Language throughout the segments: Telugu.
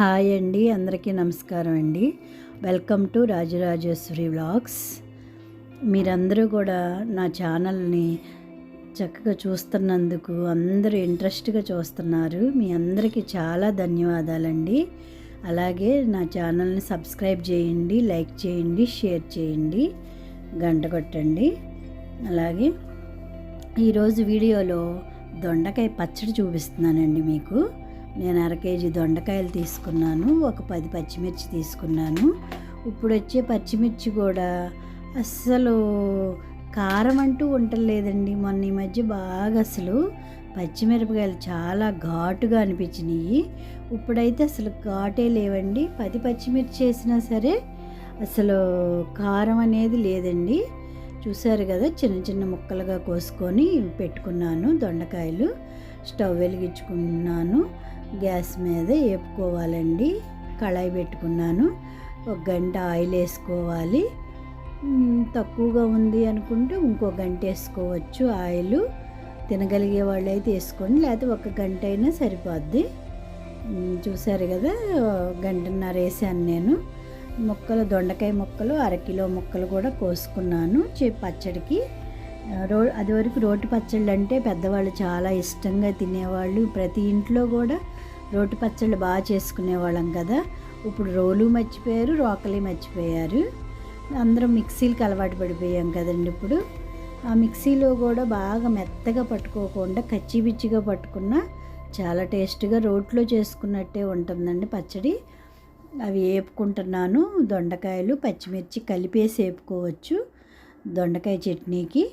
హాయ్ అండి అందరికీ నమస్కారం అండి. Welcome to Rajarajeshwari vlogs. మీరందరూ కూడా నా ఛానల్ని చక్కగా చూస్తున్నందుకు అందరూ ఇంట్రెస్ట్గా చూస్తున్నారు. మీ అందరికీ చాలా ధన్యవాదాలండి. అలాగే నా ఛానల్ని సబ్స్క్రైబ్ చేయండి లైక్ చేయండి షేర్ చేయండి గంట కొట్టండి. అలాగే ఈరోజు వీడియోలో దొండకాయ పచ్చడి చూపిస్తున్నానండి మీకు. నేను అర కేజీ దొండకాయలు తీసుకున్నాను ఒక పది పచ్చిమిర్చి తీసుకున్నాను. ఇప్పుడు వచ్చే పచ్చిమిర్చి కూడా అస్సలు కారం అంటూ ఉండలేదండి. మొన్న ఈ మధ్య బాగా అసలు పచ్చిమిరపకాయలు చాలా ఘాటుగా అనిపించినాయి. ఇప్పుడైతే అసలు ఘాటే లేవండి. పది పచ్చిమిర్చి వేసినా సరే అసలు కారం అనేది లేదండి. చూసారు కదా చిన్న చిన్న ముక్కలుగా కోసుకొని పెట్టుకున్నాను దొండకాయలు. స్టవ్ వెలిగించుకున్నాను. గ్యాస్ మీద వేపుకోవాలండి కళాయి పెట్టుకున్నాను. ఒక గంట ఆయిల్ వేసుకోవాలి. తక్కువగా ఉంది అనుకుంటే ఇంకో గంట వేసుకోవచ్చు ఆయిల్. తినగలిగే వాళ్ళు అయితే వేసుకోండి. లేకపోతే ఒక గంట అయినా సరిపోద్ది. చూశారు చూసారు కదా గంటన్నర వేసాను నేను. ముక్కలు దొండకాయ ముక్కలు అరకిలో ముక్కలు కూడా కోసుకున్నాను చే పచ్చడికి. రో అది వరకు రోటి పచ్చళ్ళు అంటే పెద్దవాళ్ళు చాలా ఇష్టంగా తినేవాళ్ళు ప్రతి ఇంట్లో కూడా. రోటి పచ్చళ్ళు బాగా చేసుకునేవాళ్ళం కదా. ఇప్పుడు రోలు మర్చిపోయారు రోకలి మర్చిపోయారు. అందరం మిక్సీలకు అలవాటు పడిపోయాం కదండి ఇప్పుడు. ఆ మిక్సీలో కూడా బాగా మెత్తగా పట్టుకోకుండా కచ్చిపిచ్చిగా పట్టుకున్నా చాలా టేస్ట్గా రోట్లో చేసుకున్నట్టే ఉంటుందండి పచ్చడి. అవి వేపుకుంటున్నాను దొండకాయలు పచ్చిమిర్చి కలిపేసి వేపుకోవచ్చు దొండకాయ చట్నీకి.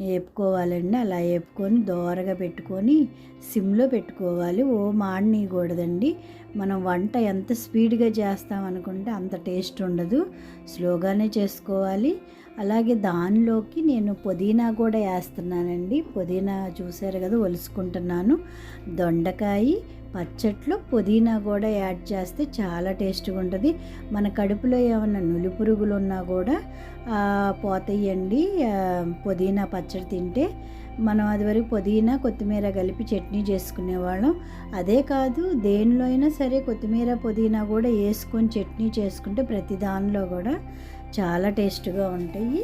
వేపుకోవాలండి అలా వేపుకొని దోరగా పెట్టుకొని సిమ్లో పెట్టుకోవాలి. ఓ మాడనీయకూడదండి. మనం వంట ఎంత స్పీడ్గా చేస్తాం అనుకుంటే అంత టేస్ట్ ఉండదు. స్లోగానే చేసుకోవాలి. అలాగే దానిలోకి నేను పుదీనా కూడా వేస్తున్నానండి పుదీనా చూసారు కదా ఒలుసుకుంటున్నాను. దొండకాయ పచ్చట్లో పుదీనా కూడా యాడ్ చేస్తే చాలా టేస్ట్గా ఉంటుంది. మన కడుపులో ఏమైనా నులి పురుగులు ఉన్నా కూడా పోతాయండి పుదీనా పచ్చడి తింటే మనం అది వరకు పుదీనా కొత్తిమీర కలిపి చట్నీ చేసుకునేవాళ్ళం. అదే కాదు దేనిలో అయినా సరే కొత్తిమీర పుదీనా కూడా వేసుకొని చట్నీ చేసుకుంటే ప్రతి దానిలో కూడా చాలా టేస్ట్గా ఉంటాయి.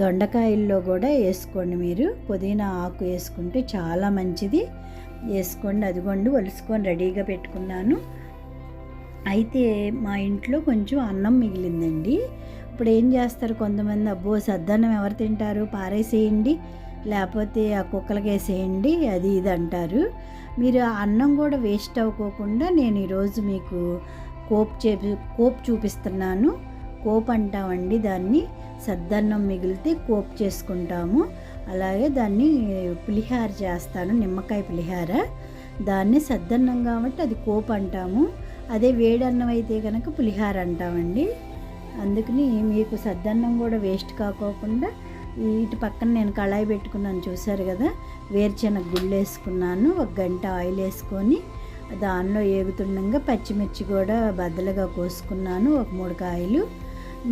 దొండకాయల్లో కూడా వేసుకోండి మీరు. పుదీనా ఆకు వేసుకుంటే చాలా మంచిది. వేసుకోండి అదిగోండి ఒలుసుకొని రెడీగా పెట్టుకున్నాను. అయితే మా ఇంట్లో కొంచెం అన్నం మిగిలిందండి. ఇప్పుడు ఏం చేస్తారు కొంతమంది అబ్బో సద్దన్నం ఎవరు తింటారు? పారేసేయండి లేకపోతే ఆ కుక్కలకి వేసేయండి అది ఇది అంటారు. మీరు ఆ అన్నం కూడా వేస్ట్ అవ్వకోకుండా నేను ఈరోజు మీకు కోప్ చేపి కోప్ చూపిస్తున్నాను. కోప్ అంటామండి దాన్ని. సద్దన్నం మిగిలితే కోప్ చేసుకుంటాము. అలాగే దాన్ని పులిహార చేస్తాను నిమ్మకాయ పులిహార. దాన్ని సద్దన్నం కాబట్టి అది కోప్ అంటాము. అదే వేడన్నం అయితే కనుక పులిహార అంటామండి. అందుకని మీకు సద్దన్నం కూడా వేస్ట్ కాకోకుండా వీటి పక్కన నేను కళాయి పెట్టుకున్నాను చూశారు కదా వేరుచెనగ గుళ్ళు వేసుకున్నాను ఒక గంట ఆయిల్ వేసుకొని దానిలో ఏగుతుండగా పచ్చిమిర్చి కూడా బద్దలుగా కోసుకున్నాను ఒక మూడు కాయలు.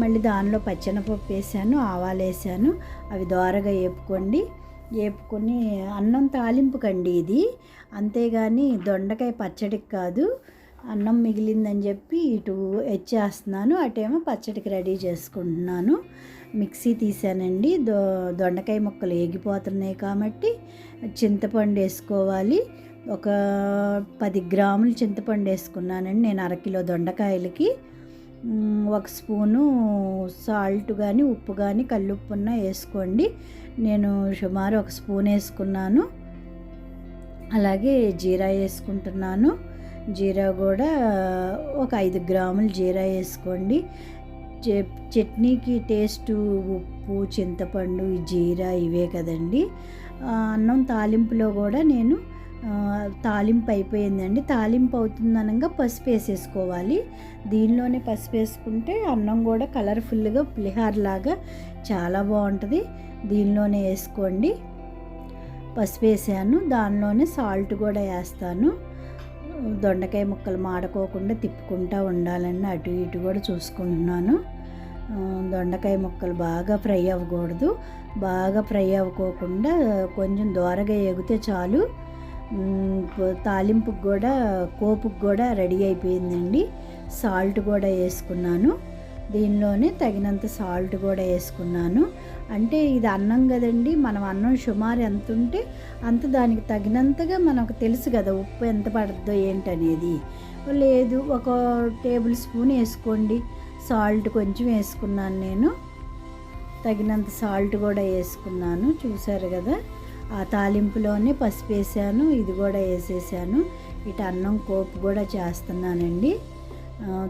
మళ్ళీ దానిలో పచ్చెనపప్పు వేసాను ఆవాలు వేసాను. అవి దోరగా వేపుకోండి వేపుకొని అన్నం తాలింపుకండి ఇది. అంతేగాని దొండకాయ పచ్చడికి కాదు అన్నం మిగిలిందని చెప్పి ఇటు ఎచ్చేస్తున్నాను అటేమో పచ్చడికి రెడీ చేసుకుంటున్నాను. మిక్సీ తీసానండి. దొ దొండకాయ ముక్కలు ఏగిపోతున్నాయి కాబట్టి చింతపండు వేసుకోవాలి. ఒక పది గ్రాములు చింతపండు వేసుకున్నానండి నేను అరకిలో దొండకాయలకి. ఒక స్పూను సాల్ట్ కానీ ఉప్పు కానీ కల్లుప్పున్న వేసుకోండి. నేను సుమారు ఒక స్పూన్ వేసుకున్నాను. అలాగే జీరా వేసుకుంటున్నాను. జీరా కూడా ఒక ఐదు గ్రాములు జీరా వేసుకోండి. చట్నీకి టేస్ట్ ఉప్పు చింతపండు జీరా ఇవే కదండి. అన్నం తాలింపులో కూడా నేను తాలింపు అయిపోయిందండి. తాలింపు అవుతుందనగా పసుపు వేసేసుకోవాలి. దీనిలోనే పసుపు వేసుకుంటే అన్నం కూడా కలర్ఫుల్గా పులిహార్లాగా చాలా బాగుంటుంది. దీనిలోనే వేసుకోండి. పసుపు వేసాను. దానిలోనే సాల్ట్ కూడా వేస్తాను. దొండకాయ ముక్కలు మాడుకోకుండా తిప్పుకుంటూ ఉండాలని అటు ఇటు కూడా చూసుకుంటున్నాను. దొండకాయ ముక్కలు బాగా ఫ్రై అవ్వకూడదు. బాగా ఫ్రై అవ్వకోకుండా కొంచెం దోరగా ఎగితే చాలు. తాలింపుకి కూడా కోపుకి కూడా రెడీ అయిపోయిందండి. సాల్ట్ కూడా వేసుకున్నాను. దీనిలోనే తగినంత సాల్ట్ కూడా వేసుకున్నాను. అంటే ఇది అన్నం కదండి మనం అన్నం సుమారు ఎంత ఉంటే అంత దానికి తగినంతగా మనకు తెలుసు కదా ఉప్పు ఎంత పడుతుందో ఏంటనేది. లేదు ఒక టేబుల్ స్పూన్ వేసుకోండి. సాల్ట్ కొంచెం వేసుకున్నాను నేను. తగినంత సాల్ట్ కూడా వేసుకున్నాను. చూసారు కదా? ఆ తాలింపులోనే పసుపు వేసాను ఇది కూడా వేసేసాను. ఇటు అన్నం కోపు కూడా చేస్తున్నానండి.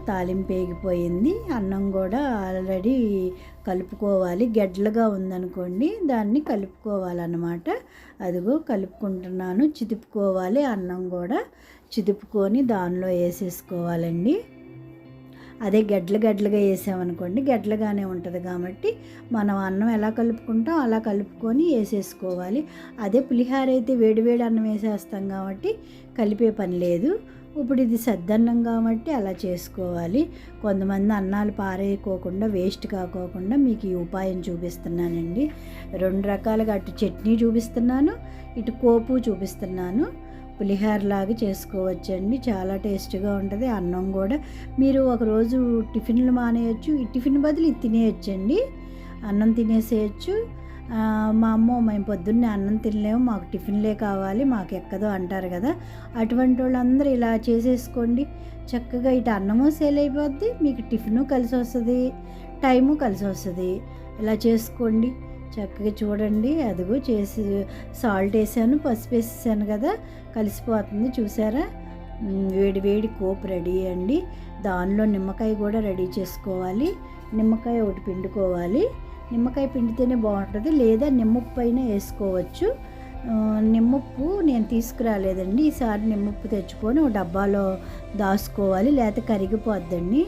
తాలింపు వేగిపోయింది. అన్నం కూడా ఆల్రెడీ కలుపుకోవాలి. గెడ్డలుగా ఉందనుకోండి దాన్ని కలుపుకోవాలన్నమాట. అదిగో కలుపుకుంటున్నాను. చిదుపుకోవాలి. అన్నం కూడా చిదుపుకొని దానిలో వేసేసుకోవాలండి. అదే గడ్డలు గడ్డలుగా వేసామనుకోండి గడ్డలుగానే ఉంటుంది కాబట్టి మనం అన్నం ఎలా కలుపుకుంటాం అలా కలుపుకొని వేసేసుకోవాలి. అదే పులిహార అయితే వేడివేడి అన్నం వేసేస్తాం కాబట్టి కలిపే పని లేదు. ఇప్పుడు ఇది సద్దన్నం కాబట్టి అలా చేసుకోవాలి. కొంతమంది అన్నాలు పారేయకోకుండా వేస్ట్ కాకోకుండా మీకు ఈ ఉపాయం చూపిస్తున్నానండి. రెండు రకాలుగా అటు చట్నీ చూపిస్తున్నాను ఇటు కోపు చూపిస్తున్నాను. పులిహారలాగా చేసుకోవచ్చండి. చాలా టేస్ట్గా ఉంటుంది. అన్నం కూడా మీరు ఒకరోజు టిఫిన్లు మానేయచ్చు. ఈ టిఫిన్ బదులు ఇది తినేయచ్చండి. అన్నం తినేసేయచ్చు. మా అమ్మ మేము పొద్దున్నే అన్నం తినలేము. మాకు టిఫిన్లే కావాలి. మాకు ఎక్కదో అంటారు కదా. అటువంటి వాళ్ళందరూ ఇలా చేసేసుకోండి. చక్కగా ఇటు అన్నము సేల్ అయిపోద్ది. మీకు టిఫిను కలిసి వస్తుంది టైము కలిసి వస్తుంది ఇలా చేసుకోండి. చక్కగా చూడండి. అదిగో చేసి సాల్ట్ వేసాను పసుపు వేసేసాను కదా కలిసిపోతుంది చూసారా? వేడి వేడి కోపు రెడీ అండి. దానిలో నిమ్మకాయ కూడా రెడీ చేసుకోవాలి. నిమ్మకాయ ఒకటి పిండుకోవాలి. నిమ్మకాయ పిండితేనే బాగుంటుంది లేదా నిమ్మప్పు అయినా వేసుకోవచ్చు. నిమ్మప్పు నేను తీసుకురాలేదండి. ఈసారి నిమ్మప్పు తెచ్చుకొని ఒక డబ్బాలో దాచుకోవాలి లేకపోతే కరిగిపోద్దండి.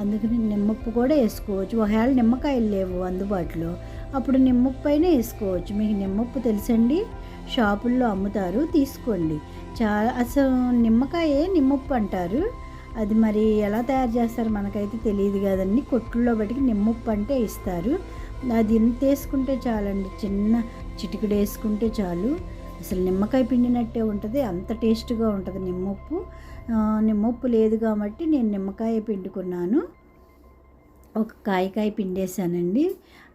అందుకని నిమ్మప్పు కూడా వేసుకోవచ్చు. ఒకవేళ నిమ్మకాయలు లేవు అందుబాటులో అప్పుడు నిమ్మప్పు వేసుకోవచ్చు. మీకు నిమ్మప్పు తెలుసండి? షాపుల్లో అమ్ముతారు తీసుకోండి. చాలా అసలు నిమ్మకాయే నిమ్మప్పు అంటారు. అది మరి ఎలా తయారు చేస్తారో మనకైతే తెలియదు కదండి. కొట్టుల్లో బట్టి నిమ్మప్పు అంటే ఇస్తారు. అది ఎంత వేసుకుంటే చాలండి. చిన్న చిటికెడు వేసుకుంటే చాలు. అసలు నిమ్మకాయ పిండినట్టే ఉంటుంది. అంత టేస్ట్గా ఉంటుంది నిమ్మప్పు. నిమ్మప్పు లేదు కాబట్టి నేను నిమ్మకాయ పిండుకున్నాను. ఒక కాయ కాయ పిండేసానండి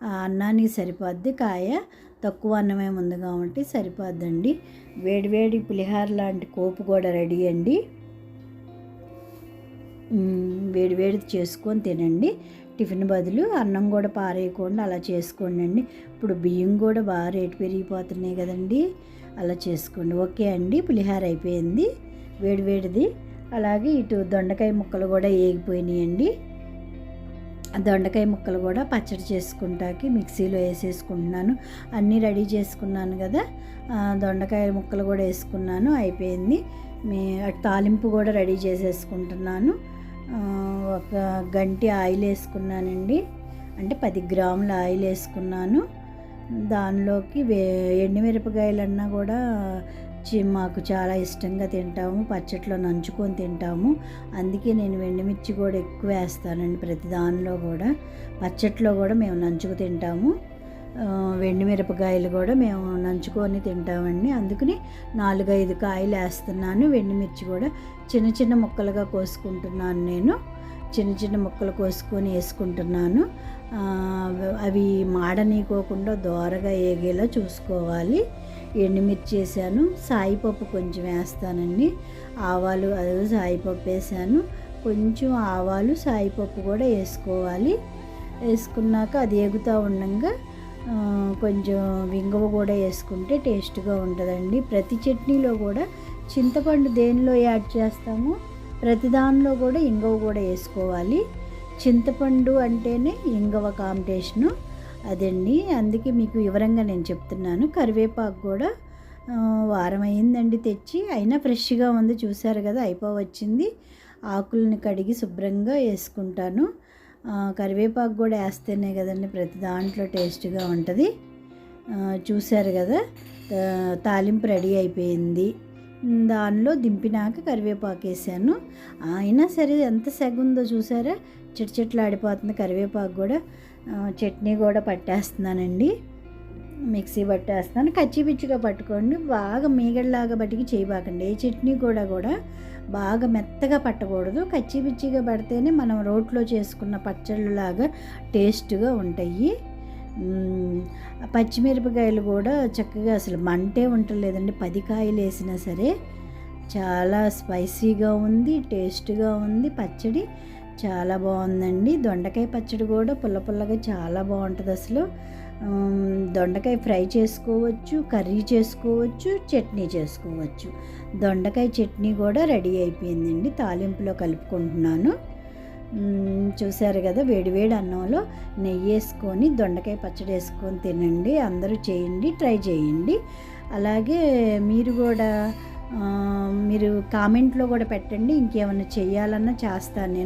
ఆ అన్నానికి సరిపోద్ది కాయ. తక్కువ అన్నమే ఉంది కాబట్టి సరిపోద్దండి. వేడివేడి పులిహార లాంటి కోపు కూడా రెడీ అండి. వేడివేడి చేసుకొని తినండి. టిఫిన్ బదులు అన్నం కూడా పారేయకుండా అలా చేసుకోండి అండి ఇప్పుడు బియ్యం కూడా బాగా రేటు పెరిగిపోతున్నాయి కదండి. అలా చేసుకోండి. ఓకే అండి. పులిహార అయిపోయింది. వేడివేడిది అలాగే ఇటు దొండకాయ ముక్కలు కూడా ఏగిపోయినాయండి. దొండకాయ ముక్కలు కూడా పచ్చడి చేసుకుంటాకి మిక్సీలో వేసేసుకుంటున్నాను. అన్నీ రెడీ చేసుకున్నాను కదా. దొండకాయ ముక్కలు కూడా వేసుకున్నాను అయిపోయింది. మీ తాలింపు కూడా రెడీ చేసేసుకుంటున్నాను. ఒక గంటి ఆయిల్ వేసుకున్నానండి. అంటే పది గ్రాముల ఆయిల్ వేసుకున్నాను. దానిలోకి వే ఎండుమిరపకాయలన్నా కూడా మాకు చాలా ఇష్టంగా తింటాము పచ్చట్లో నంచుకొని తింటాము. అందుకే నేను వెండిమిర్చి కూడా ఎక్కువ వేస్తానండి ప్రతి దానిలో కూడా. పచ్చట్లో కూడా మేము నంచుకు తింటాము. ఆ, వెండిమిరపకాయలు కూడా మేము నంచుకొని తింటామండి. అందుకని నాలుగైదు కాయలు వేస్తున్నాను వెండిమిర్చి కూడా. చిన్న చిన్న ముక్కలుగా కోసుకుంటున్నాను నేను. చిన్న చిన్న ముక్కలు కోసుకొని వేసుకుంటున్నాను. అవి మాడనీకోకుండా దోరగా ఏగేలా చూసుకోవాలి. ఎండుమిర్చి వేసాను సాయిపప్పు కొంచెం వేస్తానండి. ఆవాలు అదే సాయిపప్పు వేసాను. కొంచెం ఆవాలు సాయిపప్పు కూడా వేసుకోవాలి. వేసుకున్నాక అది ఎగుతూ ఉండగా కొంచెం వింగవ కూడా వేసుకుంటే టేస్ట్గా ఉంటుందండి. ప్రతి చట్నీలో కూడా చింతపండు దేనిలో యాడ్ చేస్తామో ప్రతి దానిలో కూడా ఇంగవ కూడా వేసుకోవాలి. చింతపండు అంటేనే ఇంగవ కాంబినేషను. అదండి. అందుకే మీకు వివరంగా నేను చెప్తున్నాను. కరివేపాకు కూడా వారం అయిందండి తెచ్చి. అయినా ఫ్రెష్గా ఉంది. చూసారు కదా అయిపోవచ్చింది. ఆకులను కడిగి శుభ్రంగా వేసుకుంటాను. కరివేపాకు కూడా వేస్తేనే కదండి ప్రతి దాంట్లో టేస్ట్గా ఉంటుంది. చూశారు కదా తాలింపు రెడీ అయిపోయింది. దానిలో దింపినాక కరివేపాకు వేసాను. అయినా సరే ఎంత సెగుందో చూసారా? చిట్ చిట్లు ఆడిపోతుంది కరివేపాకు కూడా. చట్నీ కూడా పట్టేస్తున్నానండి. మిక్సీ పట్టేస్తాను కచ్చిపిచ్చిగా పట్టుకోండి. బాగా మీగడలాగా బట్టికి చేయబాకండి. ఏ చట్నీ కూడా కూడా బాగా మెత్తగా పట్టకూడదు. కచ్చిపిచ్చిగా పడితేనే మనం రోట్లో చేసుకున్న పచ్చళ్ళలాగా టేస్ట్గా ఉంటాయి. పచ్చిమిరపకాయలు కూడా చక్కగా అసలు మంటే ఉండలేదండి పది కాయలు వేసినా సరే చాలా స్పైసీగా ఉంది టేస్ట్గా ఉంది. పచ్చడి చాలా బాగుందండి. దొండకాయ పచ్చడి కూడా పుల్ల పుల్లగా చాలా బాగుంటుంది అసలు. దొండకాయ ఫ్రై చేసుకోవచ్చు కర్రీ చేసుకోవచ్చు చట్నీ చేసుకోవచ్చు. దొండకాయ చట్నీ కూడా రెడీ అయిపోయిందండి. తాలింపులో కలుపుకుంటున్నాను. చూశారు కదా వేడివేడి అన్నంలో నెయ్యి వేసుకొని దొండకాయ పచ్చడి వేసుకొని తినండి అందరూ చేయండి ట్రై చేయండి. అలాగే మీరు కూడా మీరు కామెంట్లో కూడా పెట్టండి ఇంకేమైనా చేయాలన్నా చేస్తాను నేను.